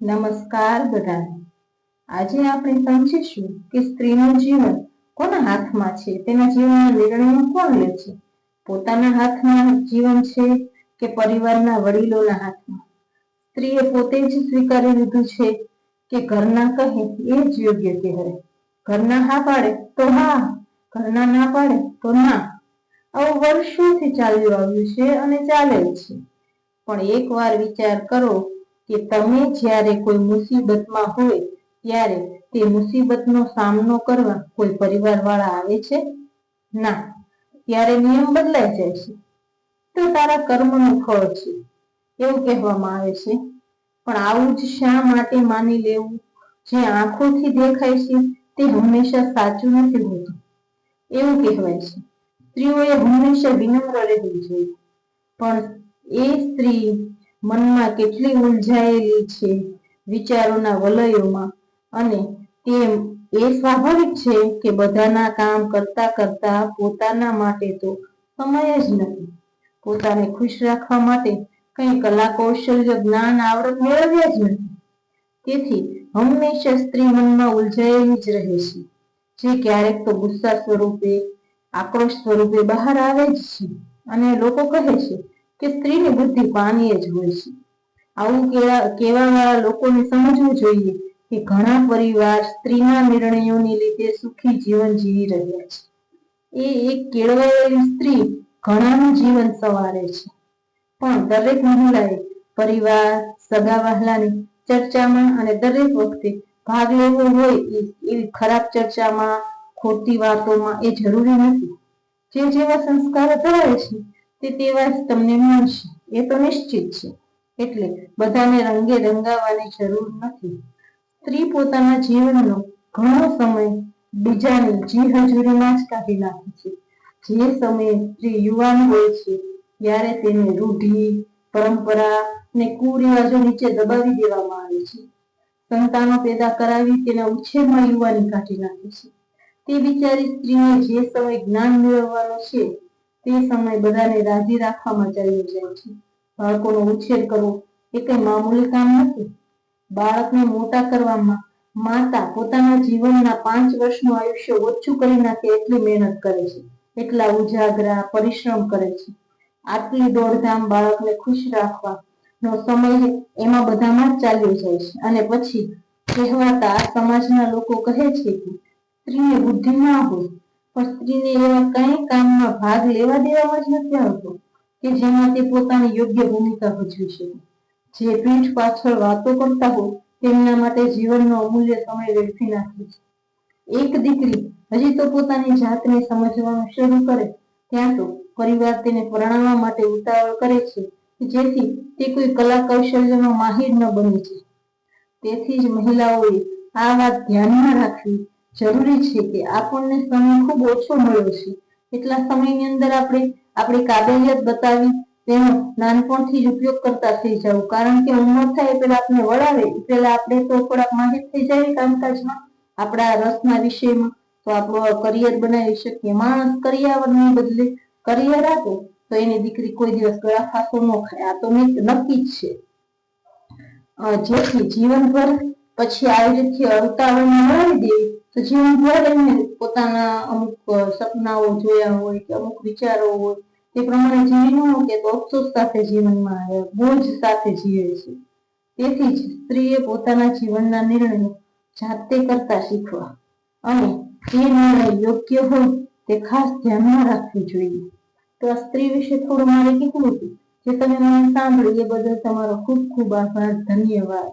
નમસ્કાર બધાને આજે આપણે સમજીશું કે સ્ત્રીનું જીવન કોના હાથમાં છે? તેના જીવનના નિર્ણયો કોણ લે છે? પોતાના હાથમાં જીવન છે કે પરિવારના વડીલોના હાથમાં? સ્ત્રીએ પોતે જ સ્વીકારી લીધું છે કે ઘરના કહે એ જ યોગ્ય કહેવાય. ઘરના હા પાડે તો હા, ઘરના ના પાડે તો ના. આવું વર્ષોથી ચાલ્યું આવ્યું છે અને ચાલે છે. પણ એકવાર વિચાર કરો કે તમે જ્યારે કોઈ મુસીબતમાં હોય ત્યારે તે મુસીબતનો સામનો કરવા કોઈ પરિવારવાળા આવે છે? ના, ત્યારે નિયમ બદલાઈ જાય છે. તો તારા કર્મનું ફળ છે, એવું કહેવામાં આવે છે. પણ આવું જ શા માટે માની લેવું? જે આંખોથી દેખાય છે, તે હંમેશા સાચું નથી હોતું. એવું કહેવાય છે. સ્ત્રીઓએ હંમેશા વિનમ્ર રહેવું જોઈએ. પણ એ સ્ત્રી મનમાં કેટલી ઉલઝાયેલી છે વિચારોના વલયોમાં અને તે એ સ્વાભાવિક છે કે બધાના કામ કરતા કરતા પોતાના માટે તો સમય જ નથી. પોતાને ખુશ રાખવા માટે કંઈ કલા કૌશલ્ય જ્ઞાન આવડત મેળવ્યા જ નથી. તેથી હંમેશા સ્ત્રી મનમાં ઉલઝાયેલી જ રહે છે. જે ક્યારેક તો ગુસ્સા સ્વરૂપે, આક્રોશ સ્વરૂપે બહાર આવે જ છે અને લોકો કહે છે કે સ્ત્રીની બુદ્ધિ પાણીએ જ હોય છે. આવું કહેવાવાળા લોકોને સમજવું જોઈએ કે ઘણા પરિવાર સ્ત્રીના નિર્ણયોની લીધે સુખી જીવન જીવી રહ્યા છે. એ એક કેળવાયેલી સ્ત્રી ઘણાનું જીવન સવારે છે. પણ દરેક મહિલાએ પરિવાર સગા વહાલાની ચર્ચામાં અને દરેક વખતે ભાગ લેવો હોય એવી ખરાબ ચર્ચામાં, ખોટી વાતોમાં એ જરૂરી નથી. જે જેવા સંસ્કારો ધરાવે છે તે તેવા જ તમને મળશે. એ તો નિશ્ચિત છે. એટલે બધાને રંગે રંગાવાની જરૂર નથી. સ્ત્રી પોતાના જીવનનો ઘણો સમય બીજાની જી હજુરીમાં જ કાઢી નાખે છે. જે સમયે સ્ત્રી યુવાન હોય છે, ત્યારે તેને રૂઢિ, પરંપરા ને કુરિવાજો નીચે દબાવી દેવામાં આવે છે. સંતાનો પેદા કરાવી તેના ઉછેરમાં યુવાની કાઢી નાખે છે. તે બિચારી સ્ત્રીને જે સમય જ્ઞાન મેળવવાનો છે તે સમય બધાને રાજી રાખવામાં ચાલ્યો જાય છે. બાળકોનો ઉછેર કરવો એ કઈ મામૂલી કામ નથી. બાળકને મોટા કરવામાં માતા પોતાના જીવનના પાંચ વર્ષનું આયુષ્ય ઓછું કરી નાખે એટલી મહેનત કરે છે. એટલા ઉજાગરા, પરિશ્રમ કરે છે. આટલી દોડધામ બાળકને ખુશ રાખવા નો સમય એમાં બધામાં ચાલ્યો જાય છે. અને પછી કહેવાતા સમાજના લોકો કહે છે કે સ્ત્રીને બુદ્ધિ ના હોય પણ સ્ત્રીને એવા કઈ કામમાં ભાગ લેવા દેવામાં જ નથી આવતો કે જેમાં તે પોતાની યોગ્ય ભૂમિકા ભજવી શકે. જે પીઠ પાછળ વાતો કરતા હોય, તેમના માટે જીવનનો અમૂલ્ય સમય વેડફી નાખે છે. એક દીકરી હજી તો પોતાની જાતને સમજવાનું શરૂ કરે, ત્યાં તો પરિવાર તેને પરણાવવા માટે ઉતાવળ કરે છે જેથી તે કોઈ કલા કૌશલ્યમાં માહિર ન બની છે. તેથી જ મહિલાઓએ આ વાત ધ્યાનમાં રાખવી જરૂરી છે કે આપણને સમય ખૂબ ઓછો મળ્યો છે. એટલા સમયની અંદર આપણે આપણી કાબેલિયત બતાવી તેનો નાનપણથી જ ઉપયોગ કરતા થઈ જવું કારણ કે ઉંમર થાય પેલા આપણે વળાવે પેલા આપણે તો થોડાક માહિત થઈ જાય કામકાજમાં, આપણા રસના વિષયમાં, તો આપણો કરિયર બનાવી શકીએ. માણસ કરિયાવરને બદલે કરિયર આપે, તો એની દીકરી કોઈ દિવસ ગળા ફાંસો ન ખાય. આ તો નક્કી જ છે. જેથી જીવનભર પછી આવી રીતે અવતાવળને મળાવી દેવી તો જીવનભર એમને પોતાના અમુક સપનાઓ જોયા હોય કે અમુક વિચારો હોય, તે પ્રમાણે જીવી ન કે તો અફસોસ સાથે જીવનમાં આવે, બોજ સાથે જીવે છે. તેથી જ સ્ત્રીએ પોતાના જીવનના નિર્ણયો જાતે કરતા શીખવા. અને તે નિર્ણય યોગ્ય હોય, તે ખાસ ધ્યાનમાં રાખવી જોઈએ. તો આ સ્ત્રી વિશે થોડું મારે કીધું હતું, જે તમે મને સાંભળ્યું એ બદલ તમારો ખૂબ ખૂબ આભાર, ધન્યવાદ.